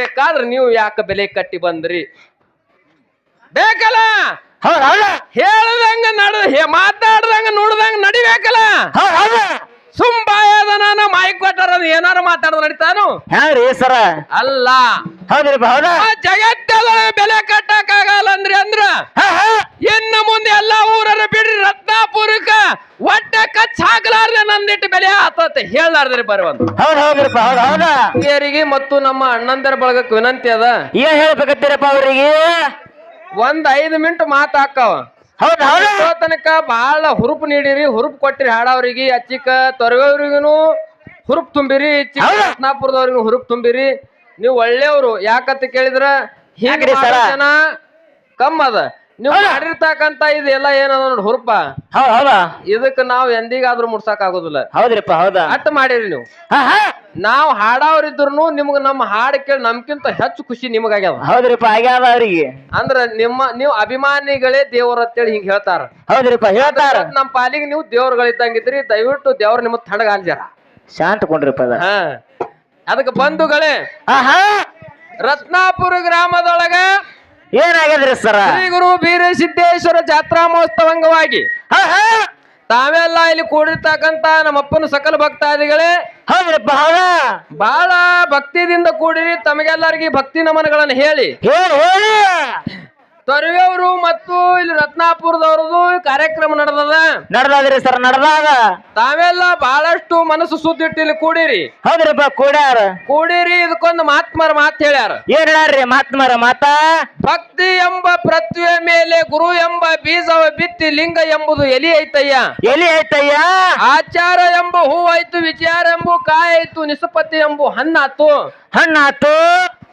ಬೇಕಾದ್ರೆ ನೀವು ಯಾಕೆ ಬೆಲೆ ಕಟ್ಟಿ ಬಂದ್ರಿ? ಬೇಕಲ್ಲ? ಹೇಳದಂಗ ನಡ ಮಾತಾಡ್ದಂಗ ನೋಡ್ದಂಗ ನಡಿಬೇಕಲ್ಲ? ಸುಮ್ ಬಾಯದ ನಾನು ಮಾಯಿಕ್ ಕೊಟ್ಟಾರ ಏನಾರು ಮಾತಾಡೋದು ನಡೀತಾನು ಹ್ಯಾರಿ ಸರ. ಅಲ್ಲ. ಹೌದ್ರಿಪ್ಪ ಹೌದ ಆ ಜಗತ್ತದೊಳಗೆ ಬೆಲೆ ಕಟ್ಟಕ್ ಆಗಲ್ಲ ಅಂದ್ರಿ? ಅಂದ್ರ ಇನ್ನು ಮುಂದೆ ಎಲ್ಲಾ ಊರನ್ನ ಬಿಡ್ರಿ ರತ್ನಾಪುರಕ್ಕ. ಒಟ್ಟ ಕಚ್ ಹಾಕಲಾರ್ದೆ ನಂದಿಟ್ಟು ಬೆಲೆ ಆತತೆ ಹೇಳಲಾರ್ದ್ರಿ ಬರುವಂತ ಹೌದ್ ಹೌದ್ರಿಪ್ಪ ಹೌದ್ ಹೌದ? ಹಿರಿಯರಿಗೆ ಮತ್ತು ನಮ್ಮ ಅಣ್ಣಂದರ ಬಳಗಕ್ಕೆ ವಿನಂತಿ ಅದ. ಏನ್ ಹೇಳ್ಬೇಕತ್ತೀರಪ್ಪ ಅವರಿಗೆ? ಒಂದ್ ಐದು ಮಿನಿಟ್ ಮಾತಾಕವ. ತನಕ ಬಹಳ ಹುರುಪ್ ನೀಡಿರಿ ಹುರುಪ್ ಕೊಟ್ಟಿರಿ ಹಾಡವ್ರಿಗೆ ಅಚ್ಚಿಕ ತೊರಗವ್ರಿಗೂ ಹುರುಪ್ ತುಂಬಿರಿ? ರತ್ನಾಪುರದವ್ರಿಗೂ ಹುರುಪ್ ತುಂಬಿರಿ ನೀವು ಒಳ್ಳೆಯವರು ಯಾಕಂತ ಕೇಳಿದ್ರ? ಜನ ಕಮ್ಮ ಅದ ನೀವು? ಮಾಡಿರ್ತಕ್ಕಂತ ಇದು ಎಲ್ಲ ಏನದ ನೋಡಿ ಹುರುಪ? ಹೌದ್ ಹೌದಾ? ಇದಕ್ ನಾವ್ ಎಂದಿಗಾದ್ರೂ ಮುಡ್ಸಕ್ ಆಗೋದಿಲ್ಲ ಹೌದ್ರಿಪ್ಪ ಹೌದಾ? ಅಟ್ ಮಾಡಿರಿ ನೀವು. ನಾವ್ ಹಾಡವ್ರಿದ್ರು ನಿಮ್ಗ ನಮ್ಮ ಹಾಡ್ ಕೇಳಿ ನಮ್ಕಿಂತ ಹೆಚ್ಚು ಖುಷಿ ನಿಮಗಾಗ್ಯದ ಹೌದ್ರಿಪ್ಪ ಆಗ್ಯಾದ ಅವ್ರಿಗೆ. ಅಂದ್ರ ನಿಮ್ಮ ನೀವು ಅಭಿಮಾನಿಗಳೇ ದೇವ್ರ ಅಂತೇಳಿ ಹಿಂಗ್ ಹೇಳ್ತಾರ. ಹೌದ್ರಿಪ್ಪ ಹೇಳ್ತಾರ. ನಮ್ಮ ಪಾಲಿಗೆ ನೀವು ದೇವ್ರಗಳಿದ್ದಂಗಿದ್ರಿ ದಯವಿಟ್ಟು ದೇವ್ರ ನಿಮ್ಮ ತಣ್ಣಗಾಂಜಾರ ಶಾಂತ ಕೊಂಡ್ರಿಪ್ಪ ಅದ. ಹಾ. ಅದಕ್ಕೆ ಬಂಧುಗಳೇ ರತ್ನಾಪುರ ಗ್ರಾಮದೊಳಗ ಏನಾಗ್ಯದ್ರಿ ಸರ? ಶ್ರೀ ಗುರು ಬೀರಸಿದ್ದೇಶ್ವರ ಜಾತ್ರಾ ಮಹೋತ್ಸವ ಅಂಗವಾಗಿ. ತಾವೆಲ್ಲ ಇಲ್ಲಿ ಕೂಡಿರ್ತಕ್ಕಂತ ನಮ್ಮಪ್ಪನ ಸಕಲ ಭಕ್ತಾದಿಗಳೇ ಬಹಳ ಬಹಳ ಭಕ್ತಿದಿಂದ ಕೂಡಿರಿ ತಮಗೆಲ್ಲರಿಗೆ ಭಕ್ತಿ ನಮನಗಳನ್ನು ಹೇಳಿ ಹೇಳಿ. ತೊರವೆಯವರು ಮತ್ತು ಇಲ್ಲಿ ರತ್ನಾಪುರದವ್ರದ್ದು ಕಾರ್ಯಕ್ರಮ ನಡೆದದ. ನಡ್ದಾದ್ರಿ ಸರ್ ನಡ್ದಾಗ. ತಾವೆಲ್ಲ ಬಹಳಷ್ಟು ಮನಸ್ಸು ಸುದ್ದಿಟ್ಟು ಇಲ್ಲಿ ಕೂಡಿರಿ. ಹೌದ್ರಿಪ್ಪ ಕೂಡ್ಯಾರ? ಕೂಡಿರಿ ಇದಕ್ಕೊಂದು ಮಾತ್ಮರ ಮಾತು ಹೇಳ್ಯಾರ. ಏನ್ ಹೇಳ್ರಿ ಮಾತ್ಮರ ಮಾತ? ಭಕ್ತಿ ಎಂಬ ಪ್ರತಿಭೆ ಮೇಲೆ ಗುರು ಎಂಬ ಬೀಜವ ಬಿತ್ತಿ ಲಿಂಗ ಎಂಬುದು ಎಲಿ ಐತಯ್ಯ. ಎಲಿ ಐತಯ್ಯ? ಆಚಾರ ಎಂಬ ಹೂವಾಯ್ತು ವಿಚಾರ ಎಂಬು ಕಾಯಾಯ್ತು ನಿಸಪತಿ ಎಂಬು ಹಣ್ಣಾತು. ಹಣ್ಣಾತು.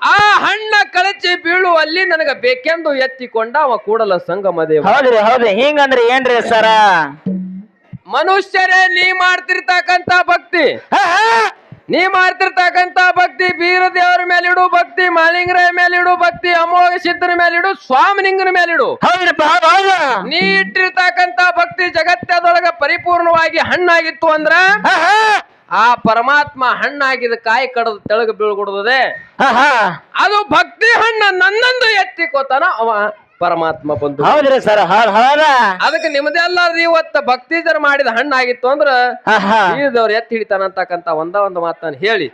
ಆ ಹಣ್ಣ ಕಳಚಿ ಬೀಳುವಲ್ಲಿ ನನಗ ಬೇಕೆಂದು ಎತ್ತಿಕೊಂಡ ಅವ ಕೂಡಲ ಸಂಗಮ ದೇವ. ಹೌದ್ರಿ ಹೌದ್ರಿ. ಹಿಂಗಂದ್ರೆ ಏನ್ರಿ ಸರ? ಮನುಷ್ಯರೇ ನೀ ಮಾಡ್ತಿರ್ತಕ್ಕಂತ ಭಕ್ತಿ. ನೀ ಮಾಡ್ತಿರ್ತಕ್ಕಂತ ಭಕ್ತಿ ಬೀರ ದೇವರ ಮೇಲಿಡು ಭಕ್ತಿ ಮಾಲಿಂಗರ ಮೇಲಿಡು ಭಕ್ತಿ ಅಮೋಘ ಸಿದ್ಧರ ಮೇಲಿಡು ಸ್ವಾಮಿಲಿಂಗನ ಮೇಲಿಡು. ನೀ ಇಟ್ಟಿರ್ತಕ್ಕಂತ ಭಕ್ತಿ ಜಗತ್ತದೊಳಗ ಪರಿಪೂರ್ಣವಾಗಿ ಹಣ್ಣಾಗಿತ್ತು ಅಂದ್ರ. ಆ ಪರಮಾತ್ಮ ಹಣ್ಣಾಗಿದ ಕಾಯಿ ಕಡದ ತೆಳಗ ಹಾ. ಅದು ಭಕ್ತಿ ಹಣ್ಣ ನನ್ನಂದು ಎತ್ತಿಕೋತಾನ ಅವ ಪರಮಾತ್ಮ ಬಂದು. ಹೌದ್ರಿ ಸರ್ ಅದಕ್ಕೆ ನಿಮ್ದೇ ಅದಕ್ಕೆ ನಿಮ್ದೆಲ್ಲ ಇವತ್ತ ಭಕ್ತಿ ಜರ ಮಾಡಿದ ಹಣ್ಣಾಗಿತ್ತು ಅಂದ್ರ. ಬೀರದವ್ರು ಎತ್ತಿ ಹಿಡಿತಾನ ಅಂತಕ್ಕಂತ ಒಂದ ಒಂದು ಮಾತನ್ನ ಹೇಳಿ.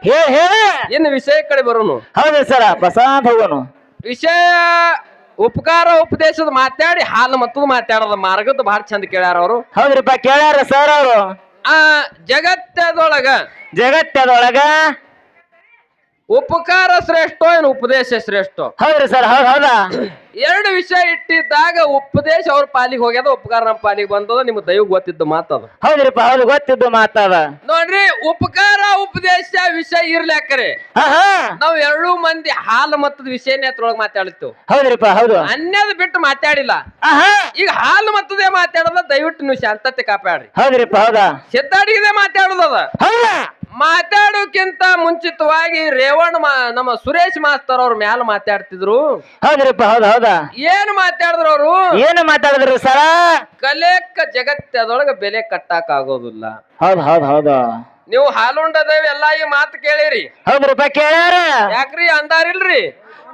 ಇನ್ನು ವಿಷಯ ಕಡೆ ಬರೋನು. ಹೌದ್ರಿ ಸರ ಪ್ರಸಾದ್ ಹೋಗೋನು. ವಿಷಯ ಉಪಕಾರ ಉಪದೇಶದ ಮಾತಾಡಿ ಹಾಲು ಮತ್ತು ಮಾತಾಡೋದ ಮಾರ್ಗದ ಬಹಳ ಚಂದ ಕೇಳ್ಯಾರ ಅವರು. ಹೌದ್ರಿಪ್ಪ ಕೇಳ್ಯಾರ ಸರ್ ಅವರು. ಆ ಜಗತ್ತದೊಳಗ ಜಗತ್ತದೊಳಗ ಉಪಕಾರ ಶ್ರೇಷ್ಠ ಏನು ಉಪದೇಶ ಶ್ರೇಷ್ಠ? ಹೌದ್ರಿ ಸರ್ ಹೌದ್ ಹೌದ? ಎರಡು ವಿಷಯ ಇಟ್ಟಿದ್ದಾಗ ಉಪದೇಶ ಅವ್ರ ಪಾಲಿಗೆ ಹೋಗ್ಯದ ಉಪಕಾರ ನಮ್ಮ ಪಾಲಿಗೆ ಬಂದದ ನಿಮ್ ದೈವ ಗೊತ್ತಿದ್ದ ಮಾತದ. ಹೌದ್ರಿಪ್ಪ ಹೌದು ಗೊತ್ತಿದ್ದ ಮಾತಾದ. ನೋಡ್ರಿ ಉಪಕಾರ ಉಪದೇಶ ವಿಷಯ ಇರ್ಲಾಕ್ರಿ ನಾವ್ ಎರಡೂ ಮಂದಿ ಹಾಲು ಮತ್ತದ ವಿಷಯನೇ ಅದ್ರೊಳಗೆ ಮಾತಾಡ್ತೀವಿ. ಹೌದ್ರಿಪ್ಪ ಹೌದು. ಅನ್ಯದ ಬಿಟ್ಟು ಮಾತಾಡಿಲ್ಲ. ಈಗ ಹಾಲು ಮತ್ತದೇ ಮಾತಾಡೋದ ದಯವಿಟ್ಟು ನೀವು ಶಾಂತತೆ ಕಾಪಾಡ್ರಿ. ಹೌದ್ರಿಪ್ಪ ಹೌದಾ? ಸಿದ್ದಾಡಿಗದೆ ಮಾತಾಡೋದದ. ಹೌದಾ? ಮಾತಾಡೋಕ್ಕಿಂತ ಮುಂಚಿತವಾಗಿ ರೇವಣ್ಣ ಮಾ ನಮ್ಮ ಸುರೇಶ್ ಮಾಸ್ತರ್ ಅವ್ರ ಮ್ಯಾಲ ಮಾತಾಡ್ತಿದ್ರು. ಹೌದ್ರಿಪ್ಪ ಹೌದ್ ಹೌದಾ? ಏನ್ ಮಾತಾಡಿದ್ರು ಅವರು? ಏನು ಮಾತಾಡಿದ್ರಿ ಸರ? ಕಲೆಕ್ಕ ಜಗತ್ತದೊಳಗ ಬೆಲೆ ಕಟ್ಟಾಕ ಆಗೋದಿಲ್ಲ ಹೌದ್ ಹೌದ್ ಹೌದು. ನೀವು ಹಾಲುಂಡದೇವ್ ಎಲ್ಲಾ ಈ ಮಾತು ಕೇಳಿರಿ. ಹೌದ್ರಿಪ್ಪ ಕೇಳ್ಯಾರ? ಯಾಕ್ರಿ ಅಂದಾರಿಲ್ರಿ?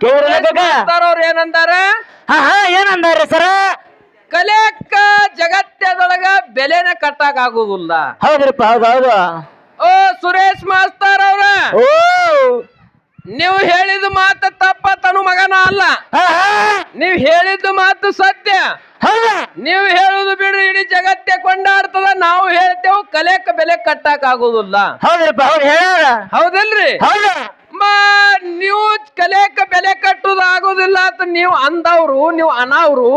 ಕೇಳಿರ್ಬೇಕ ಅವ್ರ ಏನಂದಾರ? ಹಾ ಹಾ ಏನಂದಾರಿ ಸರ? ಕಲೆಕ್ಕ ಜಗತ್ತದೊಳಗ ಬೆಲೆನ ಕಟ್ಟಾಕ ಆಗೋದಿಲ್ಲ ಹೌದ್ರಿಪ್ಪ ಹೌದ್ ಹೌದು. ಓ ಸುರೇಶ್ ಮಾಸ್ತರ್ ಅವ್ರ. ಓ ನೀವು ಹೇಳಿದ ಮಾತು ತಪ್ಪ ತನು ಮಗನ ಅಲ್ಲ. ನೀವು ಹೇಳಿದ ಮಾತು ಸತ್ಯ. ನೀವು ಹೇಳುದು ಬಿಡ್ರಿ ಇಡೀ ಜಗತ್ತೇ ಕೊಂಡಾಡ್ತದ. ನಾವು ಹೇಳ್ತೇವೆ ಕಲೆಕ್ಕ ಬೆಲೆ ಕಟ್ಟಾಕ ಆಗುದಿಲ್ಲ ಹೌದಲ್ರಿ? ಹೌದಾ ಮಾ ನೀವು ಕಲೆಕ ಬೆಲೆ ಕಟ್ಟುದು ಆಗೋದಿಲ್ಲ ಅಂತ ನೀವು ಅಂದವ್ರು ನೀವು ಅನಾವ್ರು.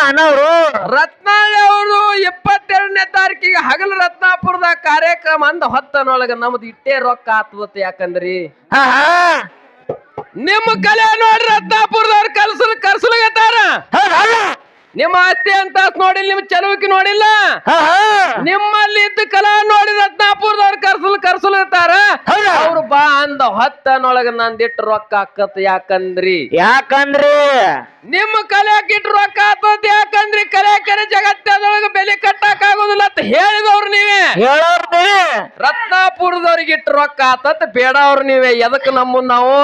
ಅಣ್ಣವ್ರು ರತ್ನಾಳಿ ಅವರು ಇಪ್ಪತ್ತೆರಡನೇ ತಾರೀಕಿಗೆ ಹಗಲು ರತ್ನಾಪುರದ ಕಾರ್ಯಕ್ರಮ ಅಂದ ಹೊತ್ತನೊಳಗ ನಮ್ದು ಇಟ್ಟೇ ರೊಕ್ಕ ಆತದತ್ತೆ ಯಾಕಂದ್ರಿ? ನಿಮ್ಮ ಕಲೆ ನೋಡ್ರಿ ರತ್ನಾಪುರದವ್ರು ಕಲ್ಸಲ್ ಕರ್ಸಲ್ಗತ್ತಾರ? ನಿಮ್ಮ ಅತ್ತೆ ಅಂತ ನೋಡಿಲ್ಲ ನಿಮ್ಮ ಚಲುವಿಕೆ ನೋಡಿಲ್ಲ? ನಿಮ್ಮಲ್ಲಿ ಇದ್ದ ಕಲಾ ನೋಡಿ ರತ್ನಾಪುರದವ್ರು ಕರ್ಸಲ್ ಕರ್ಸಲ್ ಇರ್ತಾರ. ಅವ್ರು ಬಾ ಅಂದ ಹೊತ್ತನೊಳಗ ನಂದಿಟ್ಟು ರೊಕ್ಕ ಆಕತ್ ಯಾಕಂದ್ರಿ? ಯಾಕಂದ್ರಿ? ನಿಮ್ಮ ಕಲೆಯಾಕ ಇಟ್ಟು ರೊಕ್ಕ ಆತದ ಯಾಕಂದ್ರಿ? ಕರೆ ಜಗತ್ತದೊಳಗ ಬೆಲೆ ಕಟ್ಟಾಕ ಆಗೋದಿಲ್ಲ ಅಂತ ಹೇಳಿದವ್ರು ನೀವೇ. ರತ್ನಾಪುರದವ್ರಿಗೆ ಇಟ್ಟು ರೊಕ್ಕ ಆತತ್ ಬೇಡ ಅವ್ರು ನೀವೇ. ಎದಕ್ ನಮ್ಮ ನಾವು?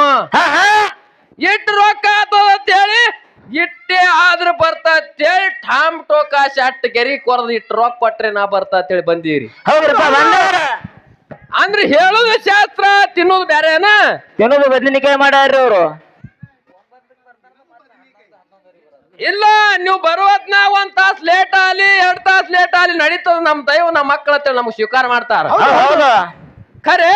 ಇಟ್ಟು ರೊಕ್ಕ ಆತದ ಅಂತೇಳಿ ಇಟ್ಟೆ ಆದ್ರ ಬರ್ತೇಳಿ ಠಾಮ್ ಟೋಕಾ ಶಟ್ ಗೆರಿ ಕೊರದ್ ಇಟ್ಟು ರೊಕ್ಕ ಕೊಟ್ರೆ ನಾ ಬರ್ತಾ ಅಂತೇಳಿ ಬಂದೀರಿ. ಅಂದ್ರೆ ಹೇಳುದು ಶಾಸ್ತ್ರ ತಿನ್ನೋದು ಬ್ಯಾರೇನ? ತಿನ್ನೋದು ಬದನಿಕಾಯಿ ಮಾಡ್ಯಾರ ಅವರು. ಇಲ್ಲ ನೀವು ಬರುವತ್ನ ಒಂದ್ ತಾಸ್ ಲೇಟ್ ಆಗಲಿ ಎರಡ್ ತಾಸ್ ಲೇಟ್ ಆಲಿ ನಡೀತದ ನಮ್ ದೈವ ನಮ್ಮ ಮಕ್ಕಳ ನಮ್ಗೆ ಸ್ವೀಕಾರ ಮಾಡ್ತಾರ. ಖರೆ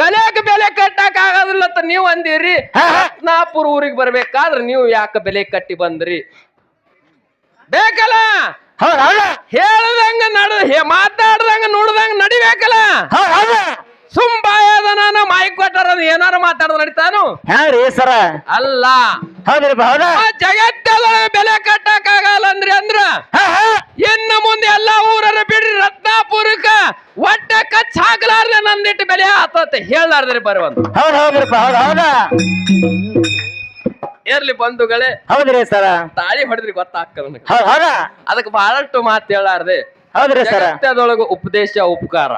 ಕಲಿಯಾಕ ಬೆಲೆ ಕಟ್ಟಕ್ ಆಗೋದಿಲ್ಲ ಅಂತ ನೀವು ಅಂದಿರಿ. ಹಾ, ಹಾ. ರತ್ನಾಪುರ ಊರಿಗೆ ಬರ್ಬೇಕಾದ್ರೆ ನೀವು ಯಾಕೆ ಬೆಲೆ ಕಟ್ಟಿ ಬಂದ್ರಿ? ಬೇಕಲ್ಲ? ಹೇಳದಂಗ ನಡ ಮಾತಾಡ್ದಂಗ ನೋಡ್ದಂಗ ನಡಿಬೇಕಲ್ಲ? ಸುಮ್ ಬಾಯದ ನಾನು ಮೈಕ್ ಕೊಟ್ಟಾರ ಏನಾರ ಮಾತಾಡೋದು ನಡೀತಾನು? ಹ್ಯಾರಿ ಸರ. ಅಲ್ಲ. ಜಗತ್ತದೊಳಗ ಬೆಲೆ ಕಟ್ಟಕ್ ಆಗಲ್ಲ ಅಂದ್ರಿ? ಅಂದ್ರ ಇನ್ನು ಮುಂದೆ ಎಲ್ಲಾ ಊರರ ಬಿಡ್ರಿ ರತ್ನಾಪುರಕ್ಕ ಒಟ್ಟ ಕಚ್ ಹಾಕಲಾರ್ದೆ ನಂದಿಟ್ಟು ಬೆಲೆ ಆತತೆ ಹೇಳಲಾರ್ದ್ರಿ ಬರುವಂತ. ಹೌದು ಹೌದ್ರಿಪ್ಪ ಹೌದು ಹೌದಾ? ಇರ್ಲಿ ಬಂಧುಗಳೇ ಹೌದ್ರಿ ಸರ. ತಾಳಿ ಹೊಡೆದ್ರಿ ಗೊತ್ತಾಗ್ತದ ನನಗೆ. ಹೌದು ಹೌದಾ? ಅದಕ್ಕೆ ಬಹಳಷ್ಟು ಮಾತು ಹೇಳಾರ್ದೆ ಹೌದ್ರಿ ಸರ. ಜಗತ್ತದೊಳಗ ಉಪದೇಶ ಉಪಕಾರ.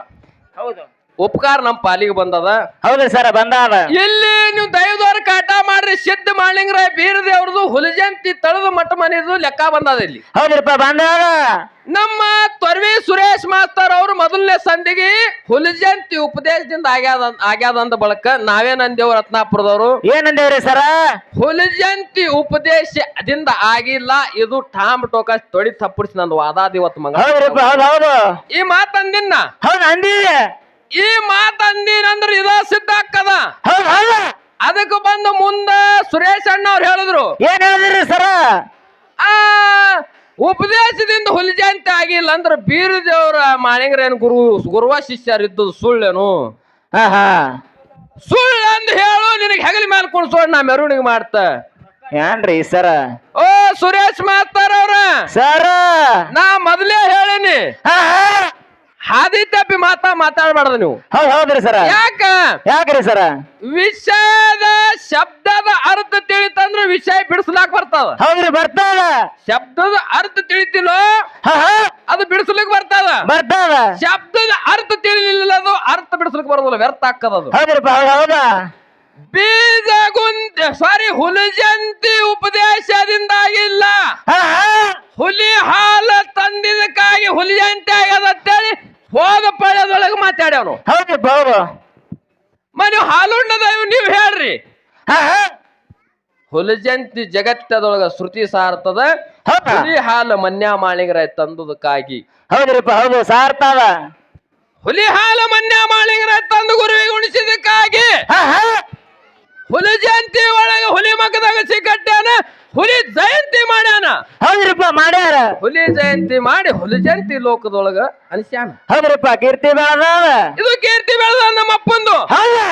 ಹೌದು. ಉಪಕಾರ ನಮ್ಮ ಪಾಲಿಗೆ ಬಂದದ. ಹೌದು ಸರ್ ಬಂದಾದ. ಇಲ್ಲಿ ನೀವು ದೈವದವ್ರ ಕಾಟ ಮಾಡ್ರಿ ಸಿದ್ಧ ಬೀರದೆ ಅವ್ರದ್ದು ಹುಲಿಜಂತಿ ತಳದ ಮಟ್ಟ ಮನೆಯದು ಲೆಕ್ಕ ಬಂದದ ಇಲ್ಲಿ. ಹೌದ್ರಪ್ಪ ಬಂದಾದ. ನಮ್ಮ ತ್ವರ್ವಿ ಸುರೇಶ್ ಮಾಸ್ತರ್ ಅವರು ಮೊದಲನೇ ಸಂದಿಗೆ ಹುಲಿಜಂತಿ ಉಪದೇಶದಿಂದ ಆಗ್ಯಾದ ಆಗ್ಯಾದಂದ ಬಳಕ ನಾವೇನಂದೇವ್ ರತ್ನಾಪುರದವರು. ಏನಂದೇವ್ರಿ ಸರ? ಹುಲಿಜಂತಿ ಉಪದೇಶದಿಂದ ಆಗಿಲ್ಲ ಇದು ಟಾಮ್ ಟೋಕ ತೊಡಿ ತಪ್ಪಿಸಿ ನಂದು ವಾದಾದ ಇವತ್ತು ಮಂಗ ಹೌದ್ರಿಪ್ಪ ಹೌದು ಹೌದು. ಈ ಮಾತಂದಿನ ಹೌದು ಅಂದಿದೆ ಈ ಮಾತಂದಿನಂದ್ರ ಇದ ಸಿದ್ಧ ಆಕ್ಕದ ಅದಕ್ಕೆ ಬಂದು ಮುಂದ ಸುರೇಶ್ ಅಣ್ಣ ಅವ್ರು ಹೇಳಿದ್ರು. ಏನ್ ಹೇಳಿದ್ರಿ ಸರ? ಆ ಉಪದೇಶದಿಂದ ಹುಲಿಜಂತ ಆಗಿಲ್ಲ ಅಂದ್ರೆ ಬೀರದೇವ್ರ ಮಾಳಿಂಗ್ರೇನ್ ಗುರು ಗುರುವ ಶಿಷ್ಯರಿದ್ದು ಸುಳ್ಳೇನು? ಸುಳ್ಳು ಅಂದ್ ಹೇಳು ನಿನಗೆ ಹೆಗಲಿ ಮೇಲೆ ಕುಣಿಸೋಣ ನಾ ಮೆರವಣಿಗೆ ಮಾಡ್ತ. ಏನ್ರಿ ಸರ? ಓ ಸುರೇಶ್ ಮಾಸ್ತಾರ ಅವ್ರ. ಸರ. ನಾ ಮೊದಲೇ ಹೇಳಿನಿ. ಹಾದಿ ತಪ್ಪಿ ಮಾತಾ ಮಾತಾಡ್ಬಾರ್ದು ನೀವು. ಹೌದು ಹೌದ್ರಿ ಸರ. ಯಾಕ? ಯಾಕ್ರಿ ಸರ? ವಿಷಯದ ಶಬ್ದದ ಅರ್ಥ ತಿಳಿತಂದ್ರ ವಿಷಯ ಬಿಡಿಸ್ಲಾಕ್ ಬರ್ತದ. ಹೌದ್ರಿ ಬರ್ತದ. ಶಬ್ದದ ಅರ್ಥ ತಿಳಿತಿಲ್ಲೋ? ಅದು ಬಿಡಿಸ್ಲಿಕ್ ಬರ್ತದ. ಬರ್ತದ. ಶಬ್ದದ ಅರ್ಥ ತಿಳಿಲಿಲ್ಲ ಅದು ಅರ್ಥ ಬಿಡಿಸ್ಲಿಕ್ ಬರೋದಿಲ್ಲ ವ್ಯರ್ಥ ಆಗ್ತದದು ಹೌದ್ರಿ ಹೌದು ಹೌದಾ? ಬೀಜ ಗುಂತ ಸಾರಿ ಹುಲಿಜಂತಿ ಉಪದೇಶದಿಂದಾಗಿಲ್ಲ. ಹುಲಿ ಹಾಲು ತಂದಿದ್ದಕ್ಕಾಗಿ ಹುಲಿಜಂತಿ ಆಗದಂತೇಳಿ ಹೋದ ಪಳ್ಯದೊಳಗೆ ಮಾತಾಡ್ಯಾವನು ಹೌದ್ರಿಪ್ಪ ಹೌದು ಮನೆ ಹಾಲುಣ್ಣದ ನೀವು ಹೇಳ್ರಿ. ಹುಲಿಜಂತಿ ಜಗತ್ತದೊಳಗ ಶ್ರುತಿ ಸಾರ್ತದ ಹುಲಿ ಹಾಲು ಮನ್ಯಾ ಮಾಳಿಗರ ತಂದದಕ್ಕಾಗಿ. ಹೌದ್ರಿಪ್ಪ ಹೌದು ಸಾರ್ತಾವ ಹುಲಿ ಹಾಲು ಮನ್ಯಾ ಮಾಳಿಗರ ತಂದು ಗುರುವಿಗೆ ಉಣಿಸಿದಕ್ಕಾಗಿ ಹುಲಿ ಜಯಂತಿ ಒಳಗೆ ಹುಲಿ ಮಗದಾಗ ಸಿಕ್ಕಟ್ಟಾನ? ಹುಲಿ ಜಯಂತಿ ಮಾಡ್ಯಾನ? ಹೌದ್ರಿಪ್ಪ ಮಾಡ್ಯಾರ. ಹುಲಿ ಜಯಂತಿ ಮಾಡಿ ಹುಲಿ ಜಯಂತಿ ಲೋಕದೊಳಗ ಅನಿಸ್ಯಾನ? ಹೌದ್ರಿಪ್ಪ ಕೀರ್ತಿ ಬೆಳದಾದ. ಇದು ಕೀರ್ತಿ ಬೆಳೆದ ನಮ್ಮ ಅಪ್ಪಂದು ಹೌದಾ.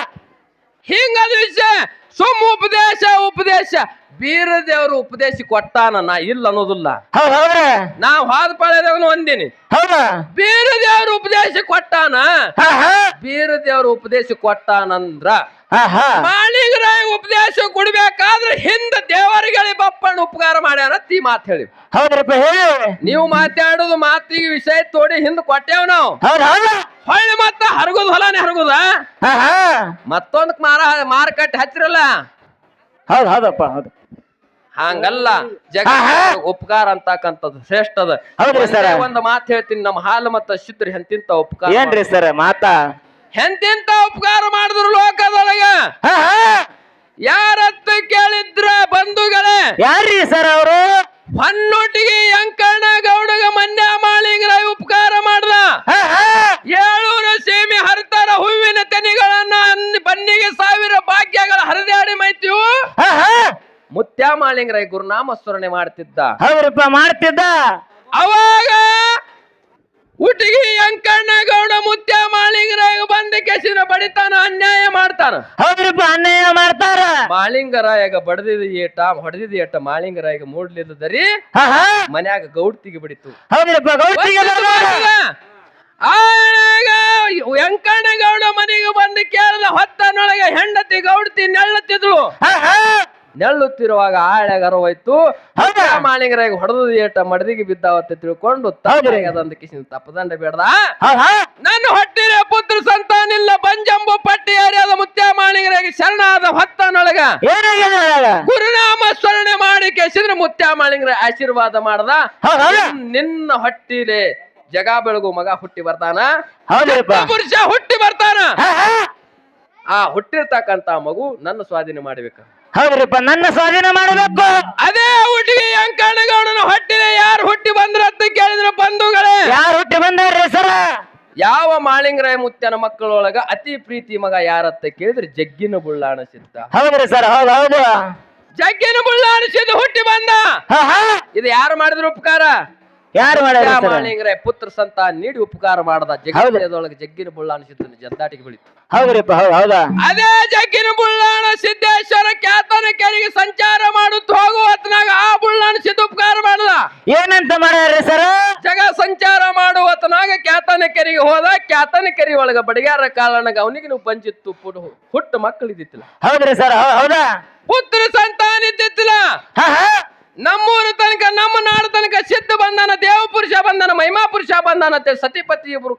ಹಿಂಗದ ವಿಷಯ ಸುಮ್ಮ ಉಪದೇಶ ಉಪದೇಶ. ಬೀರದೇವ್ರು ಉಪದೇಶ ಕೊಟ್ಟಾನ ನಾ ಇಲ್ಲ ಅನ್ನೋದಿಲ್ಲ. ಹೌದ್ ಹೌದ್ರಿ. ನಾವ್ ಹಾದ ಪಾಳ್ಯದವನು ಒಂದಿನಿ. ಹೌದಾ? ಬೀರದೇವ್ರ ಉಪದೇಶ ಕೊಟ್ಟಾನ? ಹಾ ಹಾ. ಬೀರದೇವ್ರ ಉಪದೇಶ ಕೊಟ್ಟಾನಂದ್ರ ಹಾ ಹಾ. ಮಾಳಿಗರಾಯ ಉಪದೇಶ ಕೊಡ್ಬೇಕಾದ್ರೆ ಹಿಂದ ದೇವರಿಗೆ ಬಪ್ಪಣ್ಣ ಉಪಕಾರ ಮಾಡ್ಯಾರ ತೀ ಮಾತು ಹೇಳಿ. ಹೌದ್ರಪ್ಪ ಹೇಳಿ. ನೀವು ಮಾತಾಡೋದು ಮಾತಿಗೆ ವಿಷಯ ತೋಡಿ ಹಿಂದ ಕೊಟ್ಟೇವ್ ನಾವು. ಹೌದ್ ಹೌದಾ. ಹೊಳ್ಳಿ ಮತ್ತ ಹರಗುದ್ ಹೊಲಾನೆ ಹರಗುದ? ಹಾ ಹಾ. ಮತ್ತೊಂದ್ ಮಾರ ಮಾರುಕಟ್ಟೆ ಹಚ್ಚಿರಲ್ಲ ಹೌದ್ ಹೌದಪ್ಪ ಹೌದು. ಹಂಗಲ್ಲ ಜಗ. ಉಪಕಾರ ಅಂತಕ್ಕಂಥದ್ದು ಶ್ರೇಷ್ಠ ಅದ ಒಂದು ಸರ. ಒಂದೇ ಒಂದ್ ಮಾತು ಹೇಳ್ತೀನಿ ನಮ್ಮ ಹಾಲು ಮತ್ತ ಶಿದ್ರ ಎಂತಿಂತ ಉಪಕಾರ ಏನ್ರಿ ಸರ್ ಮಾತಾ? ಎಂತಿಂತ ಉಪಕಾರ ಮಾಡಿದ್ರು ಲೋಕದೊಳಗ? ಯಾರತ್ತ ಕೇಳಿದ್ರ ಬಂಧುಗಳೇ? ಯಾರ್ರಿ ಸರ್ ಅವರು? ಹೊನ್ನೊಟ್ಟಿಗೆ ಅಂಕಣ್ಣ ಗೌಡಗ ಮನ್ಯ ಮಾಳಿಂಗ್ರ ಉಪಕಾರ ಮಾಡ್ದ ಹಾ ಹಾ ಏಳೂರು ಸೀಮೆ ಹರಿತಾರ ಹೂವಿನ ತೆನಿಗಳನ್ನ ಅನ್- ಬನ್ನಿಗೆ ಸಾವಿರ ಭಾಗ್ಯಗಳ ಹರಿದಾಡಿ ಮೈತ್ಯು ಹಾ ಹಾ ಗುರು ಗುರುನಾಮ ಸ್ಮರಣೆ ಮಾಡ್ತಿದ್ದ. ಹೌದಪ್ಪ ಮಾಡ್ತಿದ್ದ? ಅವಾಗ ಉಟಿಗಿ ಅಂಕಣ್ಣ ಗೌಡ ಮುತ್ಯ ಮಾಳಿಂಗರಾಯ ಬಂದ ಕೆಸಿನ ಬಡಿತಾನ ಅನ್ಯಾಯ ಮಾಡ್ತಾನ. ಹೌದ್ರಪ್ಪ ಅನ್ಯಾಯ ಮಾಡ್ತಾರ? ಮಾಳಿಂಗರಾಯಗ ಬಡದಿದ ಏಟ ಹೊಡೆದಿದ ಏಟ ಮಾಳಿಂಗರಾಯಗ ಹಾ ಮನ್ಯಾಗ ಗೌಡ್ತಿಗೆ ಬಿಡಿತು. ಹೌದ್ರಪ್ಪ ಗೌಡ್ತಿಗೆ. ಆಗ ವೆಂಕಣ್ಣಗೌಡ ಮನೆಗೆ ಬಂದು ಕೇಳಿದ ಹೊತ್ತನೊಳಗೆ ಹೆಂಡತಿ ಗೌಡ್ತಿ ನೆಳ್ಳತ್ತಿದ್ಳು ಹಾ ಹಾ. ನೆಳ್ಳುತ್ತಿರುವಾಗ ಹೌದಾ? ಮಾಲಿಂಗರಾಗ ಹೊಡೆದು ಏಟ ಮಡದಿಗೆ ಬಿದ್ದಾವತ್ತೆ ತಿಳ್ಕೊಂಡು ಹೌದ್ರಿ. ಕಿಶಿನ ಕಿಸಿನ ತಪ್ಪದಂಡ ಬೇಡ್ದ? ನನ್ನ ಹೊಟ್ಟಿನ ಪುತ್ರ ಸಂತಾನಿಲ್ಲ ಬಂಜಂಬು ಪಟ್ಟಿ ಅರಿಯಾದ ಮುತ್ಯ ಮಾಳಿಂಗರಾಗಿ ಶರಣಾದ ಹೊತ್ತನೊಳಗ ಗುರುನಾಮ ಸ್ಮರಣೆ ಮಾಡಿ ಕೆಸಿದ್ರೆ ಮುತ್ಯ ಮಾಳಿಂಗರ ಆಶೀರ್ವಾದ ಮಾಡ್ದ? ನಿನ್ನ ಹೊಟ್ಟಿಲೆ ಜಗ ಬೆಳಗು ಮಗ ಹುಟ್ಟಿ ಬರ್ತಾನ ಪುರುಷ ಹುಟ್ಟಿ ಬರ್ತಾನ. ಆ ಹುಟ್ಟಿರ್ತಕ್ಕಂತ ಮಗು ನನ್ನ ಸ್ವಾಧೀನ ಮಾಡ್ಬೇಕು. ಹೌದ್ರಿಪ್ಪ ನನ್ನ ಸ್ವಾಧೀನ ಮಾಡಬೇಕು ಅದೇ ಹುಟ್ಟಿಗೆ ಅಂಕಣಗೌಡನ ಹೊಟ್ಟಿದೆ ಯಾರು ಹುಟ್ಟಿ ಬಂದ್ರ ಅಂತ ಕೇಳಿದ್ರ ಬಂಧುಗಳೇ. ಯಾರು ಹುಟ್ಟಿ ಬಂದಾರ್ರಿ ಸರ? ಯಾವ ಮಾಳಿಂಗರಾಯ ಮುತ್ಯನ ಮಕ್ಕಳೊಳಗ ಅತಿ ಪ್ರೀತಿ ಮಗ ಯಾರತ್ತ ಕೇಳಿದ್ರೆ ಜಗ್ಗಿನ ಬುಳ್ಳಾಣ ಸಿದ್ಧ. ಹೌದ್ರಿ ಸರ್ ಹೌದು ಹೌದು. ಜಗ್ಗಿನ ಬುಳ್ಳಾಣ ಸಿದ್ಧ ಹುಟ್ಟಿ ಬಂದ. ಇದು ಯಾರು ಮಾಡಿದ್ರು ಉಪಕಾರ? ಯಾರು ಮಾಡ್ಯಾರ ಸರ್ ಮಾಳಿಂಗರಾಯ ಪುತ್ರ ಸಂತ ನೀಡಿ ಉಪಕಾರ ಮಾಡದ ಜಗ್ಗಿನದೊಳಗೆ ಜಗ್ಗಿನ ಬುಳ್ಳಾಣ ಸಿದ್ಧನ ಜದ್ದಾಟಿಗೆ ಬೀಳಿತು. ಹೌದ್ರಿಪ್ಪ ಹೌದು ಹೌದಾ? ಅದೇ ಜಗ್ಗಿನ ಬುಳ್ಳಾಣ ಸಿದ್ದೇಶ್ವರ ಖ್ಯಾತನ ಕೆರೆಗೆ ಸಂಚಾರ ಮಾಡುತ್ತ ಹೋಗುವ ಹೊತ್ನಾಗ ಆ ಬುಳ್ಳಾಣ ಸಿದ್ಧ ಉಪಕಾರ ಮಾಡದ. ಏನಂತ ಮಾಡ್ಯಾರ್ರಿ ಸರ? ಜಗ ಸಂಚಾರ ಮಾಡುವ ಹೊತ್ನಾಗ ಕ್ಯಾತನ ಕೆರೆಗೆ ಹೋದ ಕ್ಯಾತನ ಕೆರೆ ಒಳಗ ಬಡಿಗಾರ ಕಾಲನಾಗ ಅವನಿಗೆ ನೀವು ಬಂಜಿತ್ತು ಪುಡು ಹುಟ್ಟು ಮಕ್ಕಳು ಇದ್ದಿತ್ತಿಲ್ಲ ಹೌದ್ರಿ ಸರ್ ಹೌದಾ? ಪುತ್ರ ಸಂತಾನ ಇದ್ದಿತ್ತಿಲ್ಲ ಹಾ, ಹಾ. ನಮ್ಮೂರ ತನಕ, ನಮ್ಮ ನಾಡು ತನಕ ಸಿದ್ಧ ಬಂಧನ ದೇವ ಪುರುಷ ಬಂಧನ ಮಹಿಮಾ ಪುರುಷ ಬಂಧನ ಸತಿಪತಿ ಇಬ್ರು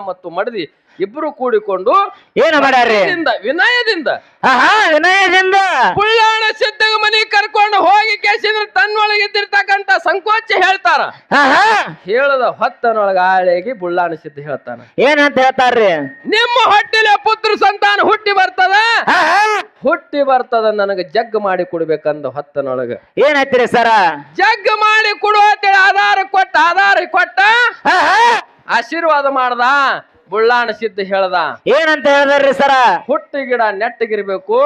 ಮತ್ತು ಮಡದಿ ಇಬ್ರು ಕೂಡಿಕೊಂಡು ಏನು ಮಾಡ್ಯಾರ್ರಿ? ವಿನಯದಿಂದ ವಿನಯದಿಂದ. ಹಾ, ಹಾ, ವಿನಯದಿಂದ ಸಿದ್ಧಗ ಮನಿ ಕರ್ಕೊಂಡು ಹೋಗಿ ಕೇಸಿದ್ರೆ ತನ್ನೊಳಗೆ ಇದ್ದಿರ್ತಕ್ಕಂತ ಸಂಕೋಚ ಹೇಳ್ತಾರ. ಹೇಳದ ಹೊತ್ತನೊಳಗ ಆಳೆಗಿ ಬುಳ್ಳಾಣ ಸಿದ್ಧ ಹೇಳ್ತಾನ. ಏನಂತ ಹೇಳ್ತಾರ್ರಿ? ನಿಮ್ಮ ಹೊಟ್ಟಿಲೆ ಪುತ್ರ ಸಂತಾನ ಹುಟ್ಟಿ ಬರ್ತದ. ಹುಟ್ಟಿ ಬರ್ತದ ನನಗೆ ಜಗ್ ಮಾಡಿ ಕೊಡ್ಬೇಕಂದ ಹೊತ್ತನೊಳಗ. ಏನಾಯ್ತ್ರಿ ಸರ? ಜಗ್ ಮಾಡಿ ಕೊಡು ಅಂತೇಳಿ ಆಧಾರ ಕೊಟ್ಟ ಆಧಾರ ಕೊಟ್ಟ. ಆಶೀರ್ವಾದ ಮಾಡ್ದ? ಬುಳ್ಳಾಣ ಸಿದ್ಧ ಹೇಳ್ದ. ಏನಂತ ಹೇಳಿದ್ರಿ ಸರ? ಹುಟ್ಟು ಗಿಡ ನೆಟ್ಟಗಿರ್ಬೇಕು.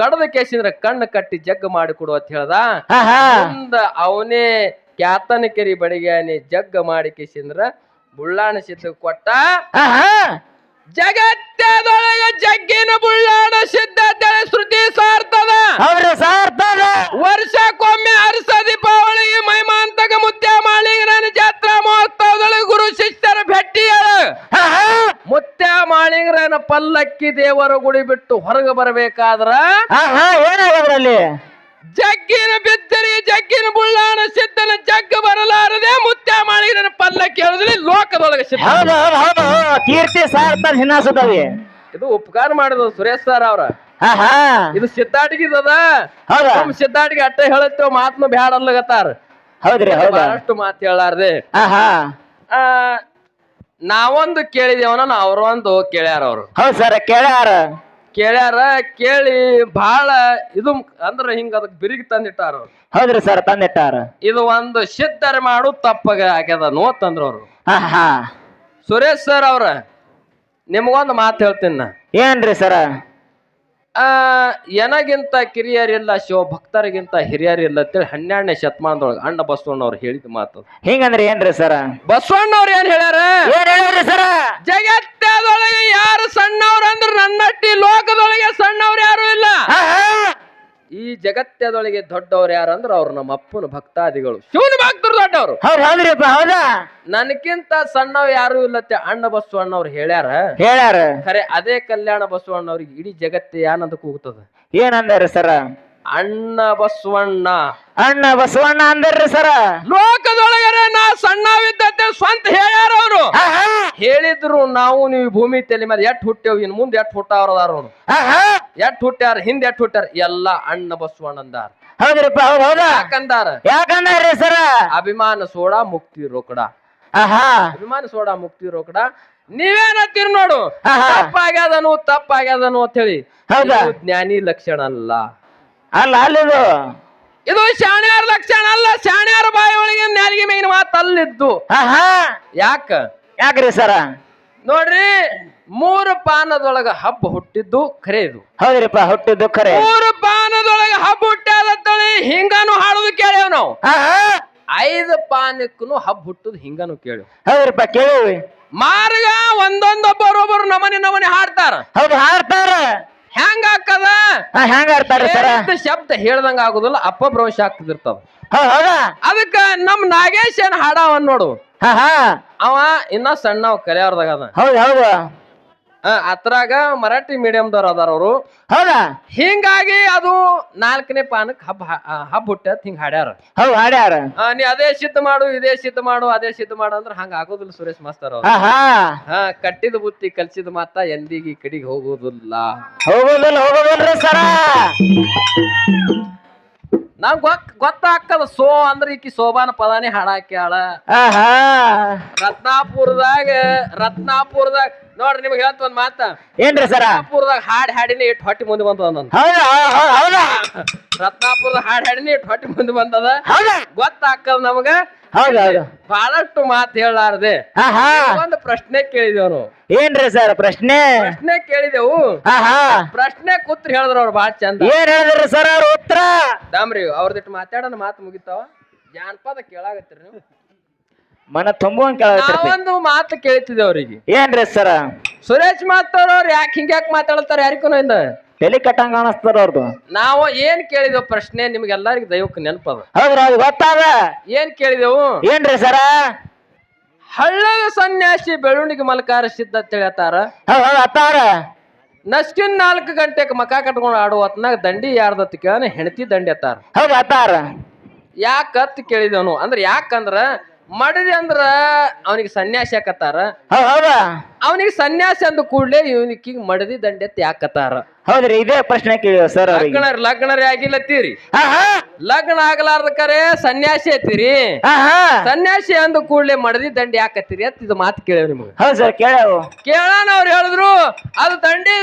ಕಡದ ಕೇಸಿದ್ರೆ ಕಣ್ಣು ಕಟ್ಟಿ ಜಗ್ ಮಾಡಿ ಕೊಡು ಅಂತ ಹೇಳ್ದ. ಮುಂದ ಅವನೇ ಕ್ಯಾತನ ಕೆರಿ ಬಡಿಗ್ಯಾನಿ ಜಗ್ಗ ಮಾಡಿ ಕೇಸಿಂದ್ರ ಬುಳ್ಳಾಣ ಸಿದ್ಧ ಕೊಟ್ಟ. ಜಗತ್ತದೊಳಗೆ ಜಗ್ಗಿನ ಬುಳ್ಳಾಣ ಸಿದ್ಧ ಸಾರ್ಥದ ಶ್ರುತಿ ಸಾರ್ತದ ಸಾರ್ತದ ವರ್ಷಕ್ಕೊಮ್ಮೆ ಅರಸ ದೀಪಾವಳಿ ಮೈಮಾಂತಕ ಹಾ. ಮುತ್ಯ ಮಾಳಿಂಗರನ ಪಲ್ಲಕ್ಕಿ ದೇವರ ಗುಡಿ ಬಿಟ್ಟು ಹೊರಗೆ ಬರಬೇಕಾದ್ರ. ಏನಾಗದ್ರಲ್ಲಿ ಜಗ್ಗಿನ ಬಿದ್ದರಿ ಜಗ್ಗಿನ ಬುಳ್ಳಾನ ಸಿದ್ದನ ಜಗ್ಗ ಬರಲಾರದೆ ಮುತ್ಯ ಮಾಳಿಂಗರನ ಪಲ್ಲಕ್ಕಿ ಹೇಳಿದ್ರೆ ಲೋಕದೊಳಗೆ ಕೀರ್ತಿ ಸಾರ್ತಾರ ಹಿನ್ನಾಸುತ್ತವಿ ಇದು ಉಪಕಾರ ಮಾಡಿದ್ರು ಸುರೇಶ್ ಸರ್ ಅವ್ರ. ಇದು ಸಿದ್ದಾಟಿಗಿದದ ನಮ್ ಸಿದ್ದಾಟಿಗೆ ಅಟ್ಟ ಹೇಳತ್ತೇವ ಮಾತನು ಬ್ಯಾಡಲ್ಲಗತ್ತಾರ. ಹೌದ್ರಿ ಹೌದಾ? ಬಹಳಷ್ಟು ಮಾತು ಹೇಳಾರ್ದೆ ಆ, ನಾವೊಂದು ಕೇಳಿದೇವನ ಒಂದು ಕೇಳ್ಯಾರ ಅವ್ರು. ಹೌದ್ ಸರ್ ಕೇಳ್ಯಾರ. ಕೇಳ್ಯಾರ ಕೇಳಿ ಬಹಳ ಇದು ಅಂದ್ರ ಹಿಂಗ ಅದಕ್ಕೆ ಬಿರುಗಿ ತಂದಿಟ್ಟಾರ ಅವ್ರು. ಹೌದ್ರಿ ಸರ್ ತಂದಿಟ್ಟಾರ. ಇದು ಒಂದು ಸಿದ್ಧರ ಮಾಡು ತಪ್ಪಗ ಆಗ್ಯದ ನೋತಂದ್ರ ಅವ್ರು. ಹಾ ಹಾ ಸುರೇಶ್ ಸರ್ ಅವ್ರ ನಿಮ್ಗೊಂದು ಮಾತು ಹೇಳ್ತೀನಿ ನಾ. ಏನ್ರಿ ಸರ? ಆ ಎನಗಿಂತ ಕಿರಿಯರಿಲ್ಲ ಶಿವಭಕ್ತರಿಗಿಂತ ಹಿರಿಯರಿಲ್ಲ ಅಂತೇಳಿ ಹನ್ನೆರಡನೇ ಶತಮಾನದೊಳಗೆ ಅಣ್ಣ ಬಸವಣ್ಣವ್ರು ಹೇಳಿದ ಮಾತು. ಹಿಂಗಂದ್ರೆ ಏನ್ರಿ ಸರ? ಬಸವಣ್ಣವ್ರು ಏನ್ ಹೇಳ್ಯಾರ? ಏನ್ ಹೇಳ್ರಿ ಸರ? ಜಗತ್ತದೊಳಗೆ ಯಾರು ಸಣ್ಣವ್ರು ಅಂದ್ರೆ ನನ್ನಟ್ಟಿ ಲೋಕದೊಳಗೆ ಸಣ್ಣವ್ರು ಯಾರು ಇಲ್ಲ. ಈ ಜಗತ್ತದೊಳಗೆ ದೊಡ್ಡವ್ರು ಯಾರು ಅಂದ್ರೆ ಅವ್ರು ನಮ್ಮ ಅಪ್ಪನ ಭಕ್ತಾದಿಗಳು. ಶಿವನ ಭಕ್ತರು ದೊಡ್ಡವರು. ಹೌದ್ ಹೌದ್ರಿಪ್ಪ ಹೌದಾ? ನನಗಿಂತ ಸಣ್ಣವ್ ಯಾರು ಇಲ್ಲತ್ತೆ. ಅಣ್ಣ ಬಸವಣ್ಣವ್ರು ಹೇಳ್ಯಾರ. ಹೇಳ್ಯಾರ? ಖರೆ ಅದೇ ಕಲ್ಯಾಣ ಬಸವಣ್ಣವ್ರಿಗೆ ಇಡೀ ಜಗತ್ತೆ ಏನಂತ ಕೂಗ್ತದ. ಏನಂದಾರಿ ಸರ? ಅಣ್ಣ ಬಸವಣ್ಣ. ಅಣ್ಣ ಬಸವಣ್ಣ ಅಂದ್ರಿ ಸರ? ಲೋಕದೊಳಗರೆ ನಾ ಸಣ್ಣವಿದ್ದಂತೆ ಸ್ವಂತ ಹೇಳ್ಯಾರ ಅವರು. ಹೇಳಿದ್ರು ನಾವು ನೀವು ಭೂಮಿ ತಲೆ ಮೇಲೆ ಎಟ್ ಹುಟ್ಟೇವ್ ಇನ್ ಮುಂದೆ ಎಟ್ ಹುಟ್ಟಾವ್ರದಾರ ಅವ್ರು. ಎಟ್ ಹುಟ್ಟ್ಯಾರ ಹಿಂದೆ ಎಟ್ ಹುಟ್ಟ್ಯಾರ? ಎಲ್ಲ ಅಣ್ಣ ಬಸವಣ್ಣಂದಾರ. ಹೌದ್ರಿಪ್ಪ ಹೌದ್ ಹೌದಾ? ಯಾಕಂದಾರ? ಯಾಕಂದ್ರಿ ಸರ? ಅಭಿಮಾನ ಸೋಡಾ ಮುಕ್ತಿ ರೋಕಡ. ಹಾ ಹಾ ಅಭಿಮಾನ ಸೋಡಾ ಮುಕ್ತಿ ರೋಕಡ. ನೀವೇನತ್ತೀರ ನೋಡು? ಆಹಾ. ತಪ್ಪಾಗ್ಯಾದನು ತಪ್ಪಾಗ್ಯಾದನು ಅಂತ ಹೇಳಿ ಹೌದಾ? ಇದು ಜ್ಞಾನಿ ಲಕ್ಷಣ ಅಲ್ಲ. ಅಲ್ಲ ಅಲ್ಲಿದು? ಇದು ಶಾಣ್ಯಾರ ಲಕ್ಷಣ ಅಲ್ಲ. ಶಾಣ್ಯಾರ ಬಾಯಿ ಒಳಗೆ ನಾಲಿಗೆ ಮೇಗಿನ ಮಾತು ಅಲ್ಲಿದ್ದು. ಹಾ ಹಾ ಯಾಕ? ಯಾಕ್ರಿ ಸರ? ನೋಡ್ರಿ ಮೂರು ಪಾನದೊಳಗ ಹಬ್ಬ ಹುಟ್ಟಿದ್ದು ಖರೆ ಇದು. ಹೌದ್ರಿಪ್ಪ ಹುಟ್ಟಿದ್ದು ಖರೆ. ಮೂರು ಪಾನದೊಳಗ ಹಬ್ಬ ಹುಟ್ಟಿ ಹಿಂಗಾನು ಹಾಡುದು ಕೇಳೇವ್ ನಾವು. ಐದು ಪಾನಕ್ಕೂ ಹಬ್ಬ ಹುಟ್ಟುದು ಹಿಂಗಾನು ಕೇಳು ಹೌದ್ರಿಪ್ಪ ಕೇಳಿ ಮಾರ್ಗ ಒಂದೊಂದೊಬ್ಬರೊಬ್ಬರು ನಮನೆ ನಮನೆ ಹಾಡ್ತಾರ. ಹೌದು ಹಾಡ್ತಾರ. ಹೆಂಗ ಹಾಕದ? ಹೆಂಗ ಸರ? ಶಬ್ದ ಹೇಳ್ದಂಗ ಆಗುದಿಲ್ಲ ಅಪಭ್ರಂಶ ಆಗ್ತಿರ್ತಾವ. ಹೌದ್? ಅದಕ್ಕ ನಮ್ ನಾಗೇಶ್ ಏನ್ ಹಾಡವನ್ ನೋಡು ಅವ ಇನ್ನ ಸಣ್ಣವ ಕಲಿಯವ್ರದಾಗ ಅದ. ಹೌದ್ ಹೌದು. ಅದ್ರಾಗ ಮರಾಠಿ ಮೀಡಿಯಂದವ್ರು ಅದಾರ ಅವರು. ಹೌದಾ? ಹಿಂಗಾಗಿ ಅದು ನಾಲ್ಕನೇ ಪಾನಕ್ ಹಬ್ಬ ಹ- ಹಬ್ಬ ಹುಟ್ಟ ಹಿಂಗ್ ಹಾಡ್ಯಾರ. ಹೌದ್ ಹಾಡ್ಯಾರ. ಆ, ನೀ ಅದೇ ಸಿದ್ಧ ಮಾಡು ಇದೇ ಸಿದ್ಧ ಮಾಡು ಅದೇ ಸಿದ್ಧ ಮಾಡು ಅಂದ್ರೆ ಹಂಗ ಆಗೋದಿಲ್ಲ ಸುರೇಶ್ ಮಾಸ್ತರ್ ಅವ್ರು. ಆಹಾ. ಹಾ ಕಟ್ಟಿದ ಬುತ್ತಿ ಕಲ್ಸಿದ ಮಾತ ಎಂದಿಗೆ ಈ ಕಡೆಗೆ ಹೋಗುದಿಲ್ಲ. ಹೋಗೋದಿಲ್ಲ ಹೋಗೋದಿಲ್ರಿ ಸರ. ನಾವ್ ಗೊತ್ ಗೊತ್ತಾಗ್ತದ ಸೋ ಅಂದ್ರೆ ಈಕಿ ಸೋಬಾನ ಪದಾನೇ ಹಾಡಾಕ್ಯಾಳ. ಆಹಾ. ರತ್ನಾಪುರದಾಗ ರತ್ನಾಪುರದಾಗ ನೋಡ್ರಿ ನಿಮ್ಗೆ ಹೇಳ್ತ ಒಂದ್ ಮಾತ. ಏನ್ರಿ ಸರ್? ರತ್ನಾಪುರದಾಗ ಹಾಡ್ ಹಾಡಿನ ಇಟ್ಟು ಹೊಟ್ಟಿ ಮುಂದೆ ಬಂದದ ನಂದು. ಹೌದಾ? ಹೌ- ಹೌದಾ? ರತ್ನಾಪುರದ ಹಾಡ್ ಹಾಡಿನ ಇಟ್ಟು ಹೊಟ್ಟಿ ಮುಂದೆ ಬಂದದ. ಹೌದಾ? ನಮ್ಗ ನಮಗ? ಹೌದು ಹೌದು. ಬಹಳಷ್ಟು ಮಾತು ಹೇಳಾರದೆ ಆಹಾ ಒಂದು ಪ್ರಶ್ನೆ ಕೇಳಿದೆವು ನಾವು ಏನ್ರಿ ಸರ್ ಪ್ರಶ್ನೆ? ಪ್ರಶ್ನೆ ಕೇಳಿದೆವು. ಆಹಾ ಪ್ರಶ್ನೆ ಕೂತ್ರ ಹೇಳಿದ್ರು ಅವ್ರು ಬಹಳ ಚಂದ. ಏನ್ ಹೇಳಿದ್ರಿ ಸರ್ ಅವ್ರ ಉತ್ತರ? ದಾಮ್ರಿ ಅವ್ರದಿಟ್ಟು ಮಾತಾಡೋಣ ಮಾತು ಮುಗಿತಾವ. ಜಾನಪದ ಕೇಳಾಗತ್ತೀರಿ ನೀವು. ಮನ ತುಂಬುವಂಗ್ ನಾವೊಂದು ಮಾತು ಕೇಳ್ತಿದ್ದೆ ಅವ್ರಿಗೆ. ಏನ್ರಿ ಸರ? ಸುರೇಶ್ ಮಾತಾಡೋರು ಯಾಕೆ ಹಿಂಗ್ಯಾಕ್ ಮಾತಾಡ್ತಾರೆ ಯಾರಿಗೂ ಇಂದ? ತಲೆ ಕಟ್ಟಂಗ ಕಾಣಿಸ್ತಾರ ಅವ್ರದ್ದು ನಾವು ಏನ್ ಕೇಳಿದೆವು ಪ್ರಶ್ನೆ ನಿಮ್ಗೆಲ್ಲರಿಗೂ ದೈವಕ್ಕೆ ನೆನಪದ ಹೌದ್ರಿ ಹೌದು ಗೊತ್ತಾದ. ಏನ್ ಕೇಳಿದೆವು? ಏನ್ರಿ ಸರ? ಹಳ್ಳದ ಸನ್ಯಾಸಿ ಬೆಳವಣಿಗೆ ಮಲಕಾರ ಸಿದ್ಧ ಅಂತ ಹೇಳ್ತಾರ ಹೌದ್ ಹೌದ್ ಅತ್ತಾರ. ನಸ್ಕಿನ್ ನಾಲ್ಕು ಗಂಟೆಗೆ ಮಕ ಕಟ್ಕೊಂಡು ಆಡುವ ಹೊತ್ನಾಗ ದಂಡಿ ಯಾರ್ದತ್ ಕೇಳ ಹೆಣತಿ ದಂಡಿ ಅತ್ತಾರ. ಹೌದ್ ಅತ್ತಾರ. ಯಾಕತ್ ಕೇಳಿದೆವು ಅಂದ್ರೆ ಯಾಕಂದ್ರ ಮಡದಿ ಅಂದ್ರ ಅವನಿಗೆ ಸನ್ಯಾಸಿ ಹಾಕತ್ತಾರ ಹೌದಾ ಅವನಿಗೆ ಸನ್ಯಾಸಿ ಅಂದ ಕೂಡಲೇ ಇವನಿಗೆ ಮಡದಿ ದಂಡೆ ಅಂತ ಯಾಕತ್ತಾರ? ಹೌದ್ರಿ ಇದೇ ಪ್ರಶ್ನೆ ಕೇಳಿ ಸರ್ ಅವ್ರಿಗೆ. ಲಗ್ನ ಲಗ್ನರೇ ಆಗಿಲ್ಲತ್ತೀರಿ ಆಹಾ ಲಗ್ನ ಆಗಲಾರ್ದ ಕರೆ ಸನ್ಯಾಸಿ ಐತಿರಿ. ಆಹಾ ಸನ್ಯಾಸಿ ಅಂದು ಕೂಡ್ಲೆ ಮಡದಿ ದಂಡಿ ಹಾಕತ್ತೀರಿ ಅಂತ ಇದು ಮಾತು ಕೇಳೇವ್ ನಿಮ್ಗೆ. ಹೌದ್ ಸರ್ ಕೇಳವು. ಕೇಳಾನ ಅವ್ರು ಹೇಳಿದ್ರು ಅದು ದಂಡಿ